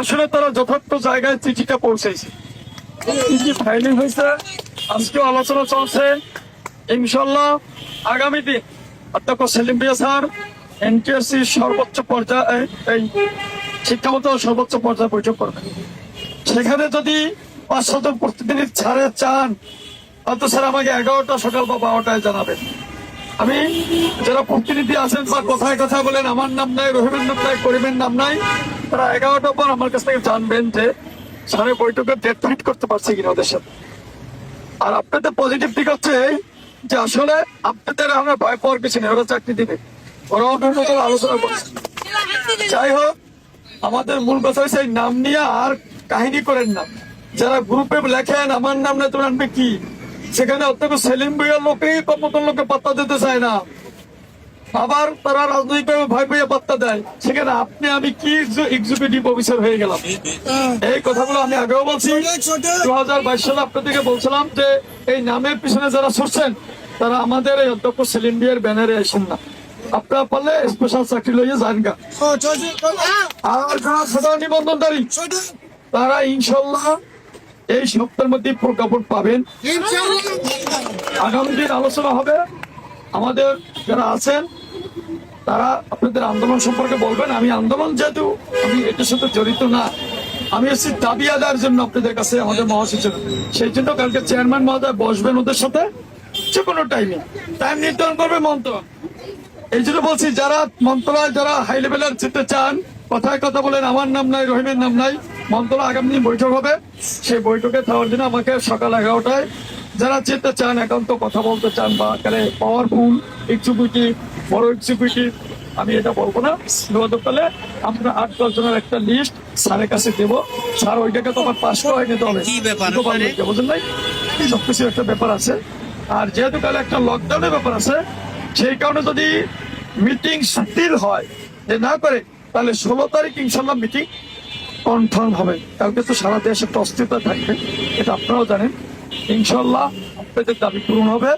আসলে তারা যথার্থ জায়গায় চিঠিটা পৌঁছেছে। চিঠি ফাইলিং হয়েছে আজকে আলোচনা চলছে। ইনশাল্লাহ আগামী দিন, অধ্যক্ষ সেলিম বিয়া স্যার এনটিএসসি সর্বোচ্চ পর্যায়ে, এই শিক্ষামত সর্বোচ্চ পর্যায়ে বৈঠক করবেন। সেখানে যদি পাঁচশো জন প্রতিদিন ছাড়ে চান অত স্যার আমাকে এগারোটা সকাল বা বারোটায় জানাবেন। আমি, যারা প্রতিনিধি আছেন বা কথায় কথা বলেন, আমার নাম নাই, রহিমের নাম নাই, করিমের নাম নাই তারা এগারোটার পর আমার কাছ থেকে জানবেন যে স্যারের বৈঠকে ডেট ফিট করতে পারছে কিনা ওদের সাথে। আর আপনাদের পজিটিভ দিক হচ্ছে যে আসলে আপনাদের আমরা ভয় পাওয়ার কিছু নেই ওরা চাকরি দিবে। ওরা আলোচনা করছে। যাই হোক আমাদের মূল কথা হচ্ছে নাম নিয়ে আর কাহিনী করেন না। যারা গ্রুপে লেখেন আমার নাম না তোমার আনবে কি? সেখানে অত্যন্ত সেলিম বইয়ের লোকেই কমতল লোকে পাত্তা দিতে চায় না। আবার তারা রাজনৈতিক ভয় পেয়ে পাত্তা দেয়। সেখানে আপনি আমি কি এক্সিকিউটিভ অফিসার হয়ে গেলাম? এই কথাগুলো আমি আগেও বলছি। দু হাজার বাইশ সালে আপনাদেরকে বলছিলাম যে এই নামের পিছনে যারা ছুটছেন তারা আমাদের এই অধ্যক্ষ সেলিম বিয়ের ব্যানারে আসেন না। আপনারা পারলে স্পেশাল চাকরি লইয়ে যান গা। আর যারা সাধারণ নিবন্ধনকারী তারা ইনশাল্লাহ এই সপ্তাহের মধ্যে প্রজ্ঞাপন পাবেন। আগামী দিন আলোচনা হবে। আমাদের যারা আছেন, তারা আপনাদের আন্দোলন সম্পর্কে বলবেন। আমি আন্দোলন যেহেতু, আমি এটার সাথে জড়িত না। আমি এসেছি দাবি আদায়ের জন্য আপনাদের কাছে, আমাদের মহাসচিব। সেই জন্য কালকে চেয়ারম্যান মহোদয় বসবেন ওদের সাথে যে কোনো টাইমে টাইম নির্ধারণ করবে মন্ত্রণ এই জন্য বলছি, যারা মন্ত্রণালয়, যারা হাই লেভেলের যেতে চান, কথায় কথা বলেন, আমার নাম নাই, রহিমের নাম নাই, মন্ত্রণালয় আগামী বৈঠক হবে। সেই বৈঠকে যাওয়ার জন্য আমাকে সকাল এগারোটায় যারা যেতে চান একান্ত কথা বলতে চান বা এখানে পাওয়ারফুল এক্সিকিউটিভ বড় এক্সিকিউটিভ আমি এটা বলব না। যোগাযোগ করলে আমরা আট দশ জনের একটা লিস্ট স্যারের কাছে দেবো। স্যার ওইটাকে তো আমার পাঁচশো হয়ে নিতে হবে। বুঝলেন নাই? সবকিছু একটা ব্যাপার আছে। আর যেহেতু কালে একটা লকডাউনের ব্যাপার আছে সেই কারণে যদি মিটিং স্থির হয় যে না করে তাহলে ষোলো তারিখ ইনশাল্লাহ মিটিং কনফার্ম হবে। কালকে তো সারা দেশে একটা অস্থিরতা থাকবে এটা আপনারাও জানেন। ইনশাল্লাহ আপনাদের দাবি পূরণ হবে।